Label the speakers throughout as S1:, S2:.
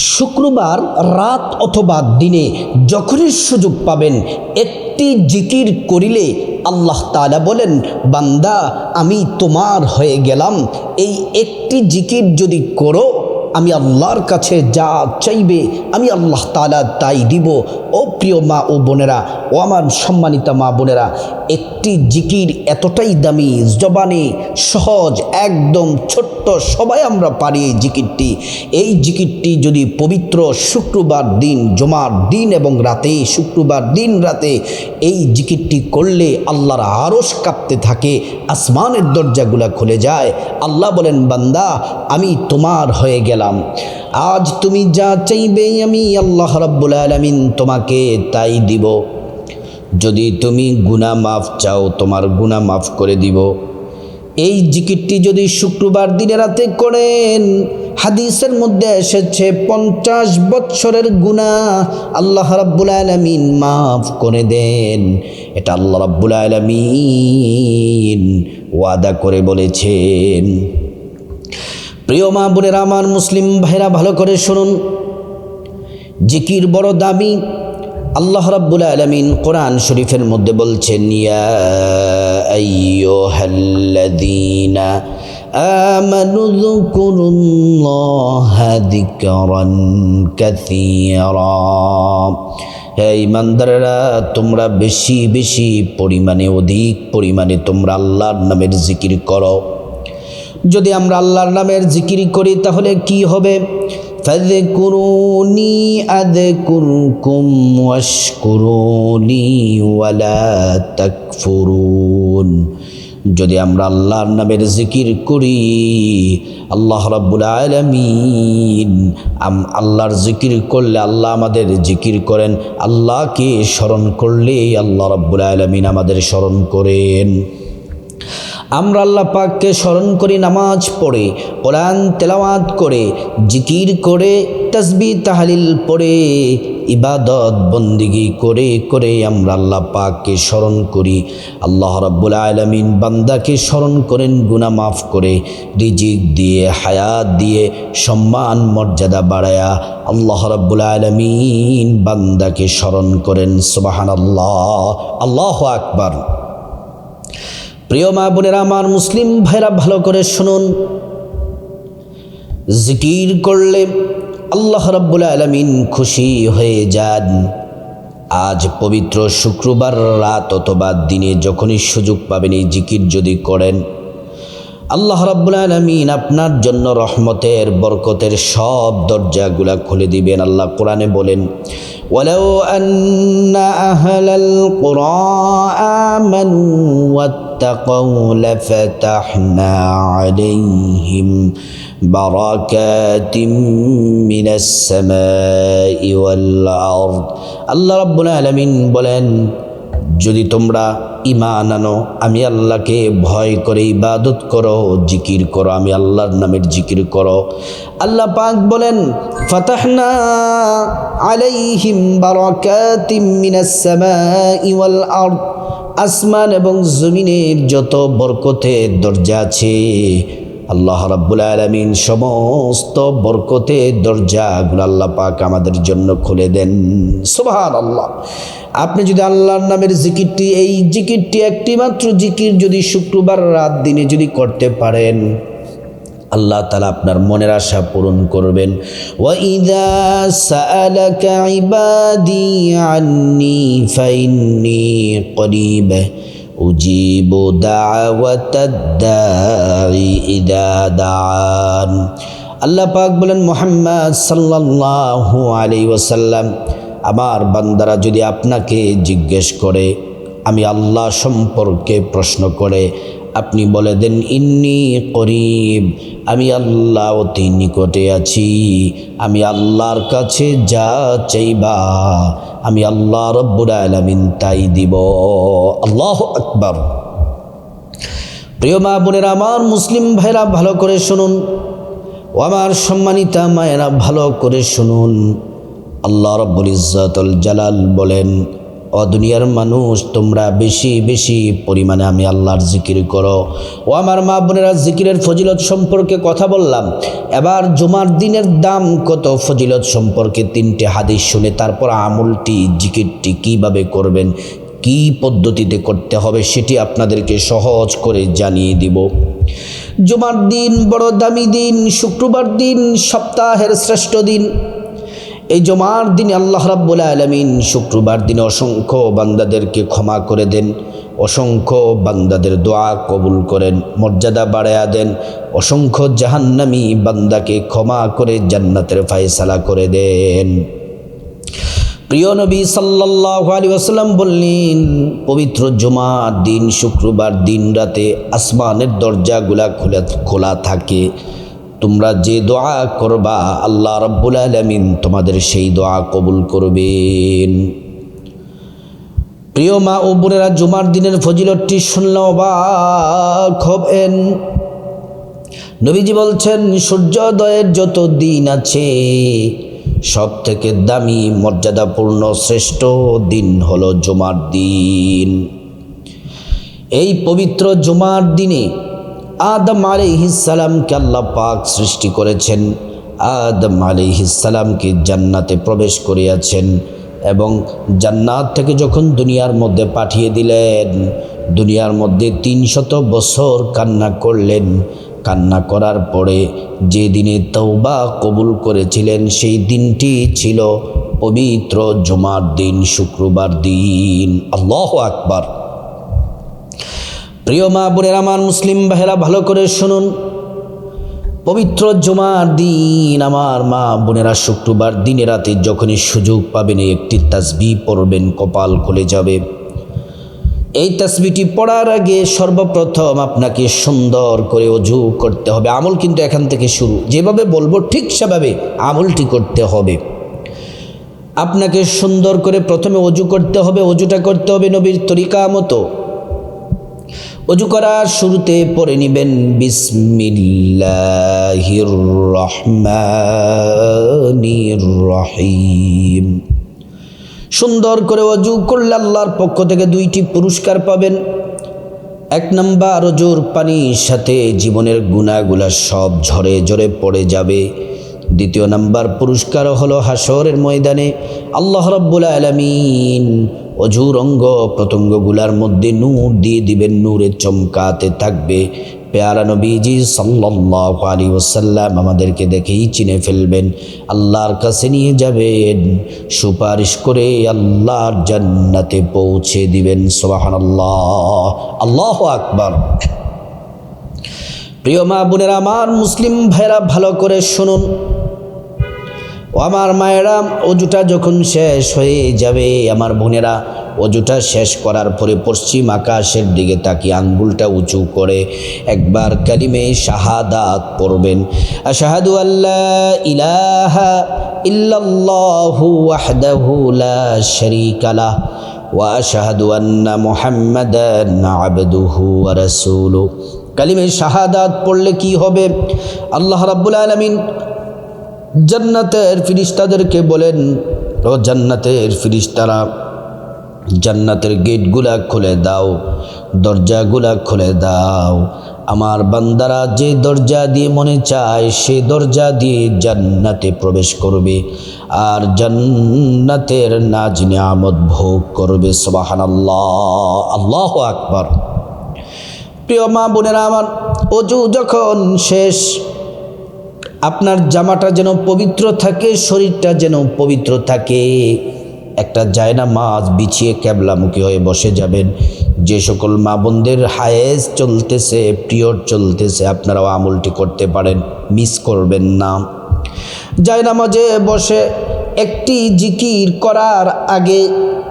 S1: শুক্রবার রাত অথবা দিনে যখনই সুযোগ পাবেন, একটি জিকির করিলে আল্লাহ তালা বলেন, বান্দা, আমি তোমার হয়ে গেলাম। এই একটি জিকির যদি করো, আমি আল্লাহর কাছে যা চাইবে, আমি আল্লাহ তাআলা তাই দিব। ও প্রিয় মা ও বোনেরা, ও আমার সম্মানিতা মা বোনেরা একটি জিকির এতটাই দামি, জবানে সহজ, একদম ছোট্ট, সবাই আমরা পারি এই জিকিরটি। এই জিকিরটি যদি পবিত্র শুক্রবার দিন, জমার দিন এবং রাতে, শুক্রবার দিন রাতে এই জিকিরটি করলে আল্লাহর আরস কাঁপতে থাকে, আসমানের দরজাগুলা খুলে যায়। আল্লাহ বলেন, বান্দা, আমি তোমার হয়ে গেলাম। আজ তুমি যা চাইবে আমি আল্লাহ রাব্বুল আলামিন তোমাকে তাই দিব। যদি তুমি গুনাহ মাফ চাও, তোমার গুনাহ মাফ করে দিব। এই জিকিরটি যদি শুক্রবার দিনে রাতে করেন, হাদিসের মধ্যে এসেছে, পঞ্চাশ বৎসরের গুণা আল্লাহ রাব্বুল আলমিন মাফ করে দেন। এটা আল্লাহ রাব্বুল আলমিন ওয়াদা করে বলেছেন। প্রিয় মা বোনেরা, আমার মুসলিম ভাইরা, ভালো করে শুনুন। জিকির বড় দামি আল্লাহ রাব্বুল আলামিন কোরআন শরীফের মধ্যে বলছেন, ইয়া তোমরা বেশি বেশি পরিমাণে, অধিক পরিমাণে তোমরা আল্লাহর নামের জিকির করো। যদি আমরা আল্লাহর নামের জিকির করি, তাহলে কি হবে? ফাযকুরুনি আযকুরকুম ওয়াশকুরুনি ওয়ালা তাকফুরুন যদি আমরা আল্লাহর নামের জিকির করি, আল্লাহ রাব্বুল আলামিন আল্লাহর জিকির করলে আল্লাহ আমাদের জিকির করেন, আল্লাহকে স্মরণ করলে আল্লাহ রাব্বুল আলামিন আমাদের স্মরণ করেন। আমরা আল্লাহ পাককে স্মরণ করি নামাজ পড়ে, কোরআন তেলাওয়াত করে, জিকির করে, তসবি, তাহালিল পড়ে, ইবাদত, বন্দিগি করে করে আমরা আল্লাহ পাককে স্মরণ করি। আল্লাহ রাব্বুল আলমিন বান্দাকে স্মরণ করেন, গুনাহ মাফ করে, রিজিক দিয়ে, হায়াত দিয়ে, সম্মান, মর্যাদা বাড়ায়া আল্লাহ রাব্বুল আলমিন বান্দাকে স্মরণ করেন। সুবাহান আল্লাহ আল্লাহ আকবার। প্রিয় মা বোনেরা, আমার মুসলিম ভাইরা, ভালো করে শুনুন। জিকির করলে আল্লাহ রাব্বুল আলমিন খুশি হয়ে যান। আজ পবিত্র শুক্রবার রাত অথবা দিনে যখনই সুযোগ পাবেন এই জিকির যদি করেন, আল্লাহ রাব্বুল আলমিন আপনার জন্য রহমতের, বরকতের সব দরজাগুলা খুলে দিবেন। আল্লাহ কোরআনে বলেন ولو أن أهل القرى آمنوا واتقوا لفتحنا عليهم بركات من السماء والأرض. الله ربنا لمن بلند যদি তোমরা ইমান আনো, আমি আল্লাহকে ভয় করে ইবাদত করো, জিকির করো, আমি আল্লাহর নামের জিকির করো। আল্লাহ পাক বলেন আলাইহিম আসমান এবং জমিনের যত বরকতের দরজা আছে আল্লাহ রাব্বুল আলামিন সমস্ত বরকতের দরজাগুলো আল্লাহ পাক আমাদের জন্য খুলে দেন। সুবহানাল্লাহ। আপনি যদি আল্লাহর নামের জিকিরটি, এই জিকিরটি একটি মাত্র জিকির যদি শুক্রবার রাত দিনে যদি করতে পারেন, আল্লাহ তালা আপনার মনের আশা পূরণ করবেন। ওয়াইদা সাআলাকা دعوة الداعي إذا دعان. আল্লাহ পাক বলেন, মোহাম্মদ সাল্লাহ আলি ওয়াসাল্লাম, আমার বান্দারা যদি আপনাকে জিজ্ঞেস করে, আমি আল্লাহ সম্পর্কে প্রশ্ন করে আপনি বলে দেন, ইন্নি করিব, আমি আল্লাহ অতি নিকটে আছি। আমি আল্লাহর কাছে যা চাইবা, আমি আল্লাহ রব্বুর আলমিন তাই দিব। আল্লাহ আকবর। প্রিয় মা বোনেরা, আমার মুসলিম ভাইরা ভালো করে শুনুন। ও আমার সম্মানিতা মায়েরা, ভালো করে শুনুন। আল্লাহ রব্বুল ইজ্জাতুল জালাল বলেন অদুনিয়ার মানুষ, তোমরা বেশি বেশি পরিমাণে আমি আল্লাহর জিকির করো। ও আমার মা বোনেরা, জিকিরের ফজিলত সম্পর্কে কথা বললাম। এবার জুমার দিনের দাম কত ফজিলত সম্পর্কে তিনটে হাদিস শুনে তারপর আমলটি, জিকিরটি কীভাবে করবেন, কি পদ্ধতিতে করতে হবে সেটি আপনাদেরকে সহজ করে জানিয়ে দিব। জুমার দিন বড় দামি দিন, শুক্রবার দিন সপ্তাহের শ্রেষ্ঠ দিন। এই জমার দিনে আল্লাহ রাব্বুল আলমিন শুক্রবার দিনে অসংখ্য বান্দাদেরকে ক্ষমা করে দেন, অসংখ্য বান্দাদের দোয়া কবুল করেন, মর্যাদা বাড়ায়া দেন, অসংখ্য জাহান্নামী বান্দাকে ক্ষমা করে জান্নাতের ফায়সালা করে দেন। প্রিয় নবী সাল্লাহ আলী আসাল্লাম বললেন, পবিত্র জুমার দিন শুক্রবার দিন রাতে আসমানের দরজাগুলা খোলা খোলা থাকে। তোমরা যে দোয়া করবা, আল্লাহ রব্বুল আলমিন তোমাদের সেই দোয়া কবুল করবেন। প্রিয় মা ও বোনেরা, জুমার দিনের ফজিলতটি শুনলে অবাক হবেন। নবীজি বলছেন, সূর্যোদয়ের যত দিন আছে সব থেকে দামি, মর্যাদাপূর্ণ, শ্রেষ্ঠ দিন হলো জুমার দিন। এই পবিত্র জুমার দিনে আদম আলিহিসালামকে আল্লাহ পাক সৃষ্টি করেছেন। আদম আলিহিসালামকে জান্নাতে প্রবেশ করিয়াছেন এবং জান্নাত থেকে যখন দুনিয়ার মধ্যে পাঠিয়ে দিলেন, দুনিয়ার মধ্যে তিনশত বছর কান্না করলেন। কান্না করার পরে যে দিনে তৌবা কবুল করেছিলেন, সেই দিনটি ছিল পবিত্র জমার দিন, শুক্রবার দিন। আল্লাহ আকবার। প্রিয় মা বোনের, আমার মুসলিম ভাইরা ভালো করে শুনুন। পবিত্র জুমার দিন আমার মা বোনেরা, শুক্রবার দিনে রাতে যখনই সুযোগ পাবেন, একটি তাসবি পড়বেন, কপাল খুলে যাবে। এই তাসবিটি পড়ার আগে সর্বপ্রথম আপনাকে সুন্দর করে অজু করতে হবে, আমল কিন্তু এখান থেকে শুরু। যেভাবে বলব, ঠিক সেভাবে আমলটি করতে হবে। আপনাকে সুন্দর করে প্রথমে অজু করতে হবে, অজুটা করতে হবে নবীর তরিকা মতো। অজু করার শুরুতে পড়ে নিবেন বিসমিল্লাহির রহমানির রহিম। সুন্দর করে অজু করলে আল্লাহর পক্ষ থেকে দুইটি পুরস্কার পাবেন। এক নম্বর অজুর পানির সাথে জীবনের গুণাগুলা সব ঝরে ঝরে পড়ে যাবে। দ্বিতীয় নাম্বার পুরস্কার হলো হাসরের ময়দানে আল্লাহ রব্বুল আলমিন অজুর অঙ্গ প্রত্যঙ্গগুলার মধ্যে নূর দিয়ে দিবেন নূরে চমকাতে থাকবে। পেয়ারা নবীজি সাল্লাহ আলী ওসাল্লাম আমাদেরকে দেখেই চিনে ফেলবেন, আল্লাহর কাছে নিয়ে যাবেন, সুপারিশ করে আল্লাহর জান্নাতে পৌঁছে দিবেন সোহান আল্লাহ আল্লাহ আকবার। প্রিয় মা বোনেরা, আমার মুসলিম ভাইরা ভালো করে শুনুন। আমার মায়েরা অজুটা যখন শেষ হয়ে যাবে, আমার বোনেরা, অজুটা শেষ করার পরে পশ্চিম আকাশের দিকে তাকিয়ে আঙ্গুলটা উঁচু করে একবার কালিমে শাহাদাত পড়বেন। আশাহাদু আল্লাহ ইলাহা ইল্লাল্লাহু ওয়াহদাহু লা শারীকা লাহ ওয়া আশহাদু আন্না মুহাম্মাদান আবদুহু ওয়া রাসূলুহু। কালিমে শাহাদাত পড়লে কি হবে? আল্লাহ রাব্বুল আলামিন জান্নাতের ফিরিস্তাদেরকে বলেন, ও জান্নাতের ফিরিস্তারা, জান্নাতের গেটগুলা খুলে দাও, দরজাগুলা খুলে দাও। আমার বান্দারা যে দরজা দিয়ে মনে চায়, সে দরজা দিয়ে জান্নাতে প্রবেশ করবে। আর জান্নাতের নাজ নিয়ামত ভোগ করবে। সবাহান আল্লাহ আল্লাহ আকবর। প্রিয় মা বোনেরা আমার, অজু যখন শেষ আপনার জামাটা যেন পবিত্র থাকে, শরীরটা যেন পবিত্র থাকে। একটা জায়না মাছ বিছিয়ে ক্যাবলামুখী হয়ে বসে যাবেন। যে সকল মা বোনদের হায়েস চলতেছে পিওর চলতেছে, আপনারাও আমলটি করতে পারেন, মিস করবেন না। জায়না মাঝে বসে একটি জিকির করার আগে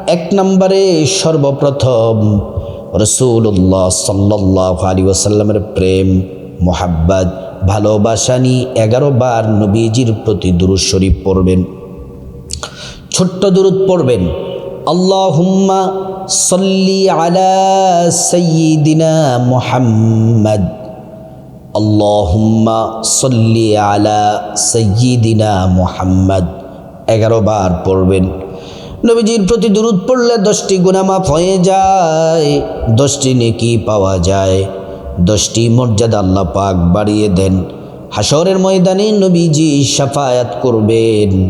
S1: এক নম্বরে সর্বপ্রথম রসুল্লাহ সাল্লাহ আলী ওসাল্লামের প্রেম মোহাব্বাত, ভালোবাসা নিয়ে এগারো বার নবীজির প্রতি দুরুদ শরীফ পড়বেন। ছোট্ট দুরুদ পড়বেন। আল্লাহ হুম্মা সল্লি আলা সৈয়দিনা মোহাম্মদ। আল্লাহুম্মা সল্লি আলা সৈয়দিনা মোহাম্মদ। এগারো বার পড়বেন। নবীজির প্রতি দূরত পড়লে দশটি গুনামাফ হয়ে যায়, দশটি নেকি পাওয়া যায়। দশটি মর্যাদা আল্লাহ পাক বাড়িয়ে দেন। হাসরের ময়দানে নবীজি সাফায়াত করবেন।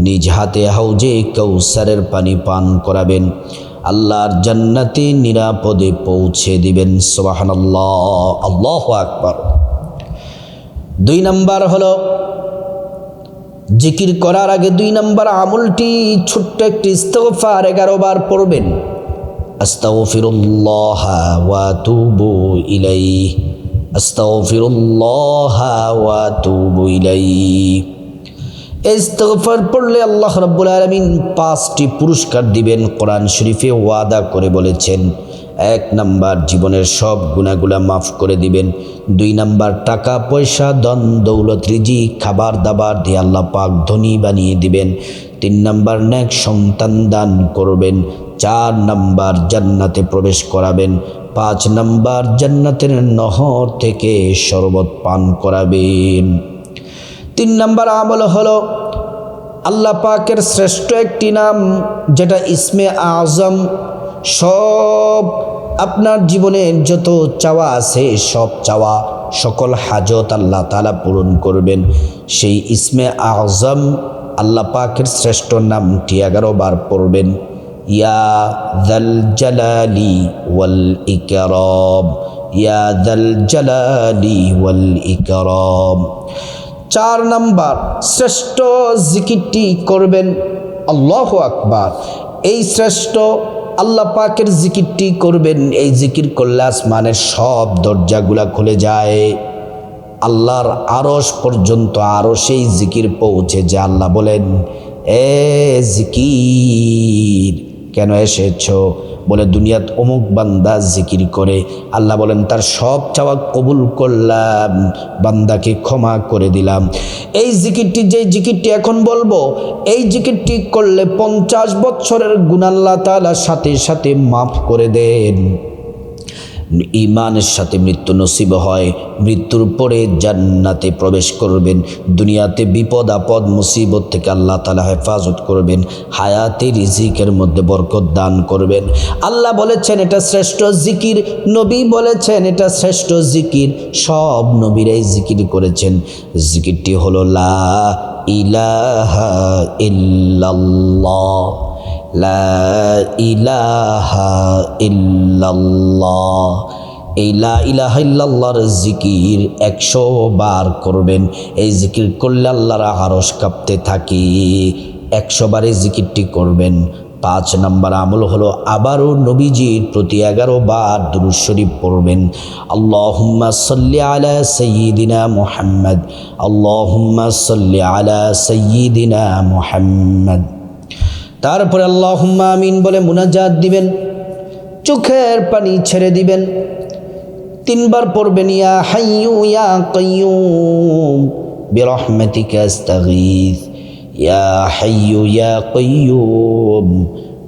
S1: নিজ হাতে হাউজে কৌসারের পানি পান করাবেন। আল্লাহর জান্নাতে নিরাপদে পৌঁছে দিবেন আল্লাহ আল্লাহ আকবর। দুই নাম্বার হলো, জিকির করার আগে দুই নাম্বার আমলটি ছোট্ট একটি ইস্তফার এগারো বার পড়বেন। আস্তাগফিরুল্লাহ ওয়া তুবু ইলাইহি, আস্তাগফিরুল্লাহ ওয়া তুবু ইলাইহি। ইস্তগফার পড়লে আল্লাহ রাব্বুল আলামিন পাঁচটি পুরস্কার দিবেন, কোরআন শরীফে ওয়াদা করে বলেছেন, এক নাম্বার জীবনের সব গুণাগুলা মাফ করে দিবেন, দুই নাম্বার টাকা, পয়সা দন দৌলত রিজি খাবার দাবার দিয়ে আল্লাহ পাক ধনী বানিয়ে দিবেন, তিন নাম্বার ন্যাক সন্তান দান করবেন চার নাম্বার জান্নাতে প্রবেশ করাবেন, পাঁচ নাম্বার জান্নাতের নহর থেকে শরবত পান করাবেন। তিন নাম্বার আমল হলো, আল্লাহ পাকের শ্রেষ্ঠ একটি নাম, যেটা ইসমে আজম, সব আপনার জীবনের যত চাওয়া আছে সব চাওয়া, সকল হাজত আল্লাহ তালা পূরণ করবেন। সেই ইসমে আজম আল্লাহ পাকের শ্রেষ্ঠ নামটি এগারো বার পড়বেন। ইয়া দাল জালালি ওয়াল ইকরম, ইয়া দাল জালালি ওয়াল ইকরম। চার নাম্বার, শ্রেষ্ঠ জিকিরটি করবেন আল্লাহ আকবার। এই শ্রেষ্ঠ আল্লাহ পাকের জিকিরটি করবেন, এই জিকির করলে আসমানের সব দরজাগুলা খুলে যায়। আল্লাহর আরস পর্যন্ত আরও সেই জিকির পৌঁছে যে আল্লাহ বলেন, এ জিকির কেন এসেছ? বলে দুনিয়াত অমুক বান্দা জিকির করে। আল্লাহ বলেন, তার সব চাওয়া কবুল করলাম, বান্দাকে ক্ষমা করে দিলাম। এই জিকিরটি যে জিকিরটি এখন বলব, এই জিকিরটি করলে পঞ্চাশ বছরের গুণাল্লা তালা সাথে সাথে মাফ করে দেন। ইমানের সাথে মৃত্যু নসিব হয়, মৃত্যুর পরে জান্নাতে প্রবেশ করবেন, দুনিয়াতে বিপদ, আপদ, মুসিবত থেকে আল্লাহ তালা হেফাজত করবেন, হায়াতে রিজিকের মধ্যে বরকত দান করবেন। আল্লাহ বলেছেন, এটা শ্রেষ্ঠ জিকির, নবী বলেছেন, এটা শ্রেষ্ঠ জিকির, সব নবীরাই জিকির করেছেন। জিকিরটি হলো লা ইলাহা ইল্লাল্লাহ। লা ইলাহা ইল্লাল্লাহ। এই জিকির একশো বার করবেন। এই জিকির করলে আল্লাহর আরস কাঁপতে থাকি। একশো বারে জিকিরটি করবেন। পাঁচ নম্বর আমল হলো আবারও নবীজির প্রতি এগারো বার দুরুদ শরীফ পড়বেন। আল্লাহুম্মা সাল্লি আলা সাইয়্যিদিনা মুহাম্মদ। আল্লাহুম্মা সাল্লি আলা সাইয়্যিদিনা মুহাম্মদ। তারপরে আল্লাহ আমিন বলে মুনাজাত দিবেন, চোখের পানি ছেড়ে দিবেন। তিনবার পড়বেন, ইয়া হাইয়ু ইয়া বিরহমাতিকা আস্তাগীথ ইয়া হাইয়ু ইয়া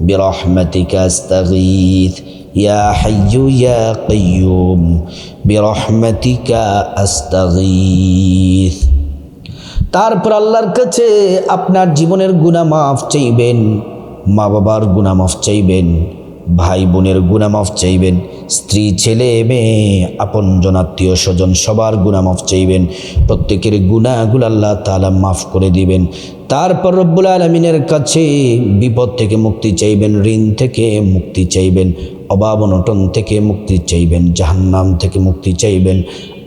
S1: বিরহমাতিকা আস্তাগীথ ইয়া হাইয়ু ইয়া বিরহমাতিকা আস্তাগীথ তারপর আল্লাহর কাছে আপনার জীবনের গুণা মাফ চাইবেন। মা বাবার গুণা মাফ চাইবেন, ভাই বোনের গুণা মাফ চাইবেন, স্ত্রী, ছেলে, মেয়ে, আপন জন, আত্মীয় স্বজন, সবার গুণা মাফ চাইবেন। প্রত্যেকের গুণাগুলো আল্লাহ তালা মাফ করে দিবেন। তারপর রব্বুল আলমিনের কাছে বিপদ থেকে মুক্তি চাইবেন, ঋণ থেকে মুক্তি চাইবেন, অভাব অনটন থেকে মুক্তি চাইবেন, জাহান্নাম থেকে মুক্তি চাইবেন।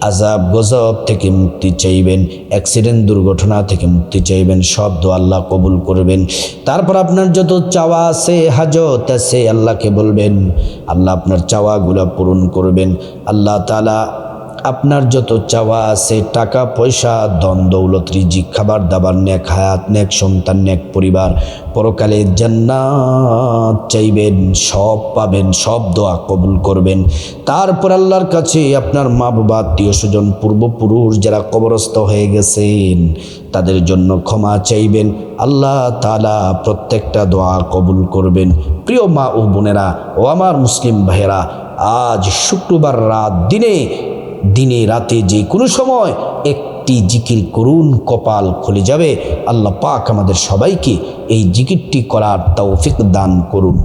S1: আজাব গজব থেকে মুক্তি চাইবেন অ্যাক্সিডেন্ট দুর্ঘটনা থেকে মুক্তি চাইবেন, সব দো আল্লাহ কবুল করবেন। তারপর আপনার যত চাওয়া আছে, হাজত আছে, আল্লাহকে বলবেন, আল্লাহ আপনার চাওয়াগুলো পূরণ করবেন। আল্লাহ তালা আপনার যত চাওয়া আছে, টাকা, পয়সা দন দৌলত, রিজিক, খাবার, দাবার, নেক হায়াত, নেক সন্তান, নেক পরিবার, পরকালে জান্নাত চাইবেন, সব পাবেন, সব দোয়া কবুল করবেন। তারপর আল্লাহর কাছে আপনার মা বাবা আত্মীয় স্বজন পূর্বপুরুষ যারা কবরস্থ হয়ে গেছেন, তাদের জন্য ক্ষমা চাইবেন। আল্লাহ তালা প্রত্যেকটা দোয়া কবুল করবেন। প্রিয় মা ও বোনেরা ও আমার মুসলিম ভাইয়েরা, আজ শুক্রবার রাত দিনে দিনে রাতে যে কোনো সময় একটি জিকির করুন, কপাল খুলে যাবে। আল্লাহ পাক আমাদের সবাইকে এই জিকিরটি করার তৌফিক দান করুন।